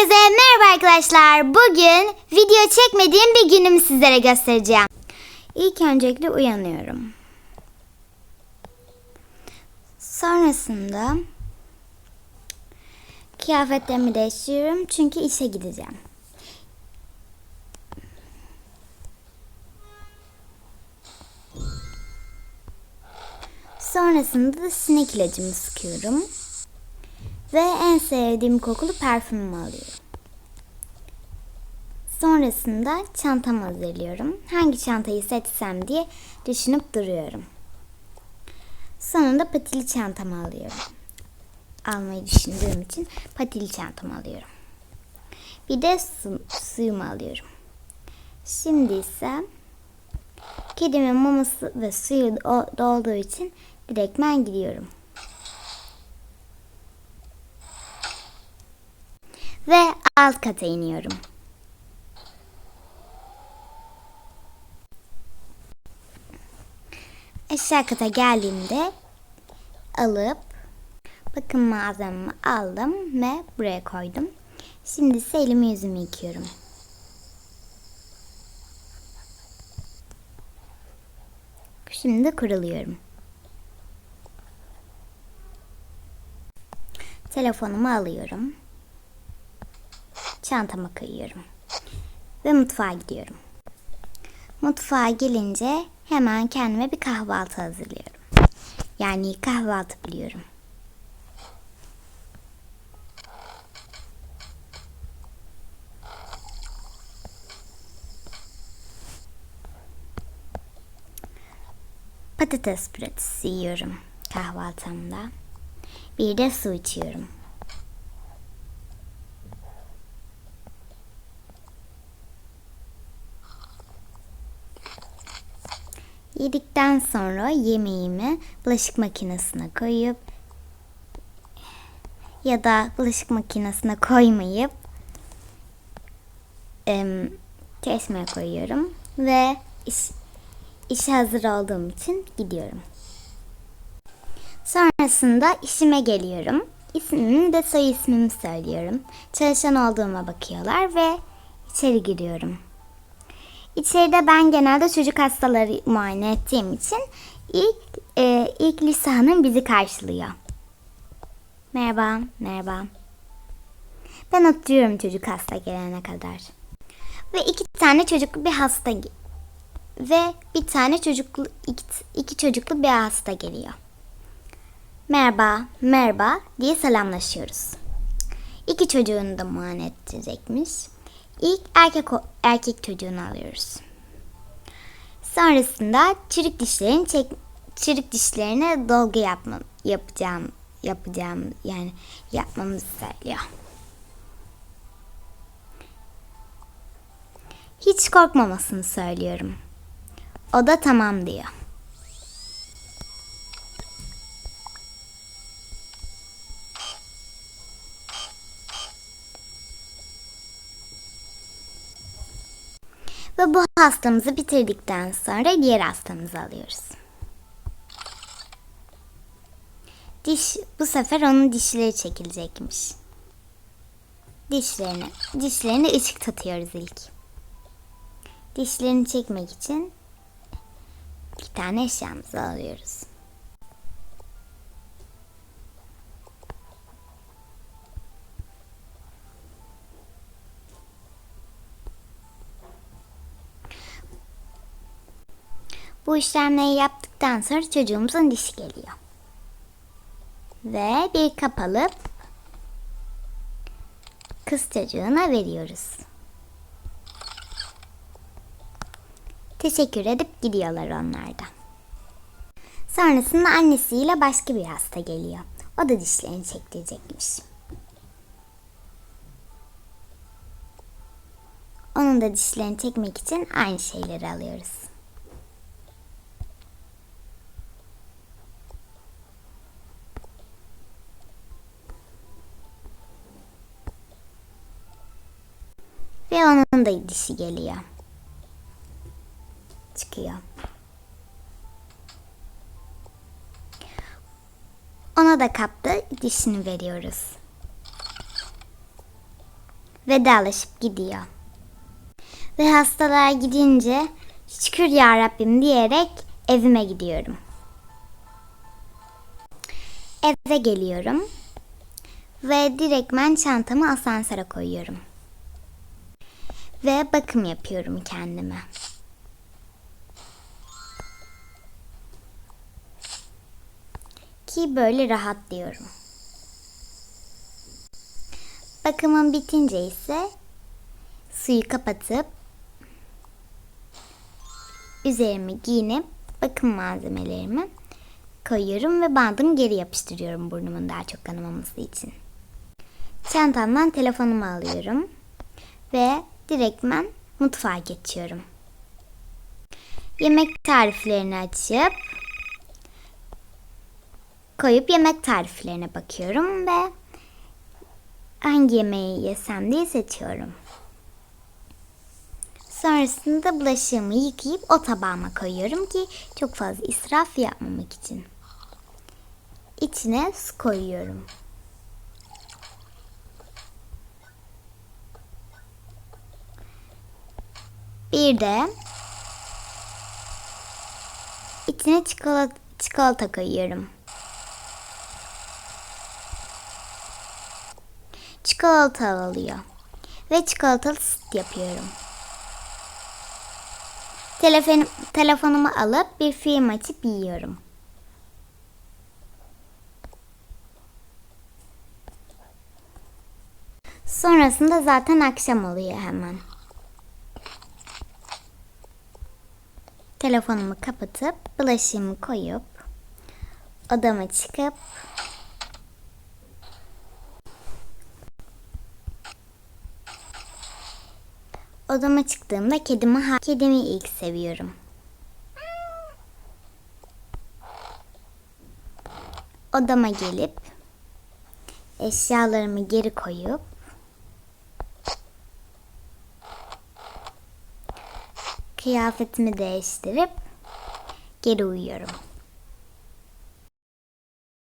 Herkese merhaba arkadaşlar. Bugün video çekmediğim bir günümü sizlere göstereceğim. İlk öncelikle uyanıyorum. Sonrasında kıyafetlerimi değiştiriyorum çünkü işe gideceğim. Sonrasında da sinek ilacımı sıkıyorum. Ve en sevdiğim kokulu parfümümü alıyorum. Sonrasında çantamı hazırlıyorum. Hangi çantayı seçsem diye düşünüp duruyorum. Sonunda patili çantamı alıyorum. Almayı düşündüğüm için patili çantamı alıyorum. Bir de su, suyumu alıyorum. Şimdi ise kedimin maması ve suyu do- dolduğu için direktmen gidiyorum. Ve alt kata iniyorum. Aşağı kata geldiğimde alıp bakım malzememi aldım ve buraya koydum. Şimdi ise elimi yüzümü yıkıyorum. Şimdi kuruluyorum. Telefonumu alıyorum çantama koyuyorum. Ve mutfağa gidiyorum. Mutfağa gelince hemen kendime bir kahvaltı hazırlıyorum. Yani kahvaltı biliyorum. Patates püretesi yiyorum kahvaltımda. Bir de su içiyorum. Yedikten sonra yemeğimi bulaşık makinesine koyup ya da bulaşık makinesine koymayıp kesmeye koyuyorum ve iş, işe hazır olduğum için gidiyorum. Sonrasında işime geliyorum. İsmimi de soy ismimi söylüyorum. Çalışan olduğuma bakıyorlar ve içeri giriyorum. İçeride ben genelde çocuk hastaları muayene ettiğim için ilk e, ilk Lisa Hanım bizi karşılıyor. Merhaba, merhaba. Ben oturuyorum çocuk hasta gelene kadar. Ve iki tane çocuklu bir hasta ve bir tane çocuklu iki, iki çocuklu bir hasta geliyor. Merhaba, merhaba diye selamlaşıyoruz. İki çocuğunu da muayene ettirecekmiş. İlk erkek erkek çocuğunu alıyoruz. Sonrasında çürük dişlerin çek çürük dişlerine dolgu yapmam yapacağım yapacağım yani yapmamızı söylüyor. Hiç korkmamasını söylüyorum. O da tamam diyor. Ve bu hastamızı bitirdikten sonra diğer hastamızı alıyoruz. Diş, bu sefer onun dişleri çekilecekmiş. Dişlerini, dişlerini ışık tutuyoruz ilk. Dişlerini çekmek için bir tane eşyamızı alıyoruz. Bu işlemleri yaptıktan sonra çocuğumuzun dişi geliyor. Ve bir kap alıp kız çocuğuna veriyoruz. Teşekkür edip gidiyorlar onlar da. Sonrasında annesiyle başka bir hasta geliyor. O da dişlerini çektirecekmiş. Onun da dişlerini çekmek için aynı şeyleri alıyoruz. Ve onun da dişi geliyor. Çıkıyor. Ona da kapta dişini veriyoruz. vedalaşıp gidiyor. Ve hastalar gidince şükür ya Rabbim diyerek evime gidiyorum. Eve geliyorum ve direktmen çantamı asansöre koyuyorum. Ve bakım yapıyorum kendime. Ki böyle rahatlıyorum. Bakımım bitince ise suyu kapatıp üzerimi giyinip bakım malzemelerimi koyuyorum ve bandımı geri yapıştırıyorum burnumun daha çok kanamaması için. Çantamdan telefonumu alıyorum ve direktmen mutfağa geçiyorum. Yemek tariflerini açıp koyup yemek tariflerine bakıyorum ve hangi yemeği yesem diye seçiyorum. Sonrasında bulaşığımı yıkayıp o tabağıma koyuyorum ki çok fazla israf yapmamak için. İçine su koyuyorum. Bir de içine çikolata, çikolata koyuyorum. Çikolata alıyor. Ve çikolatalı süt yapıyorum. Telefon, telefonumu alıp bir film açıp yiyorum. Sonrasında zaten akşam oluyor hemen. Telefonumu kapatıp bulaşığımı koyup odama çıkıp Odama çıktığımda kedimi, kedimi ilk seviyorum. Odama gelip eşyalarımı geri koyup kıyafetimi değiştirip geri uyuyorum.